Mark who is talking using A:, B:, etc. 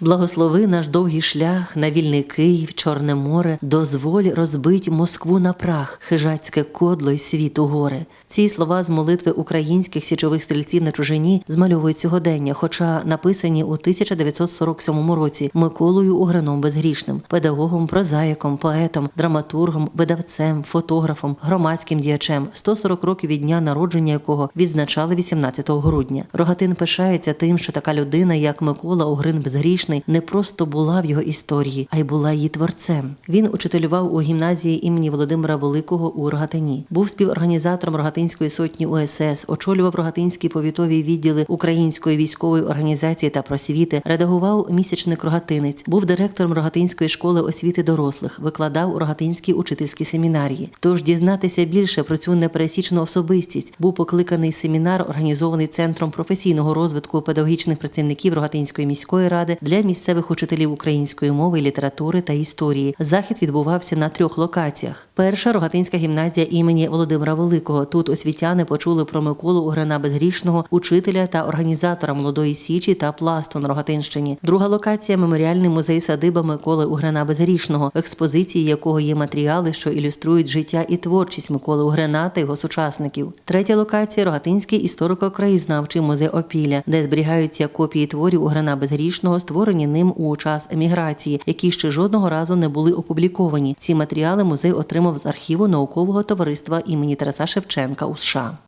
A: Благослови наш довгий шлях на вільний Київ, Чорне море, дозволь розбить Москву на прах, хижацьке кодло й світу горе. Ці слова з молитви українських січових стрільців на чужині змальовують сьогодення, хоча написані у 1947 році Миколою Уграном Безгрішним, педагогом, прозаїком, поетом, драматургом, видавцем, фотографом, громадським діячем, 140 років від дня народження якого відзначали 18 грудня. Рогатин пишається тим, що така людина, як Микола Угрин Безгрішний, не просто була в його історії, а й була її творцем. Він учителював у гімназії імені Володимира Великого у Рогатині. Був співорганізатором Рогатинської сотні УСС, очолював Рогатинські повітові відділи Української військової організації та просвіти, редагував місячник Рогатинець, був директором Рогатинської школи освіти дорослих, викладав у Рогатинській учительській семінарії. Тож дізнатися більше про цю непересічну особистість був покликаний семінар, організований центром професійного розвитку педагогічних працівників Рогатинської міської ради для місцевих учителів української мови, літератури та історії. Захід відбувався на трьох локаціях. Перша Рогатинська гімназія імені Володимира Великого. Тут освітяни почули про Миколу Угрина Безгрішного, учителя та організатора молодої січі та пласту на Рогатинщині. Друга локація меморіальний музей садиба Миколи Угрина Безгрішного, експозиції якого є матеріали, що ілюструють життя і творчість Миколи Угрина та його сучасників. Третя локація Рогатинський історико-краєзнавчий музей Опіля, де зберігаються копії творів Угрина Безгрішного, створені ним у час еміграції, які ще жодного разу не були опубліковані. Ці матеріали музей отримав з архіву наукового товариства імені Тараса Шевченка у США.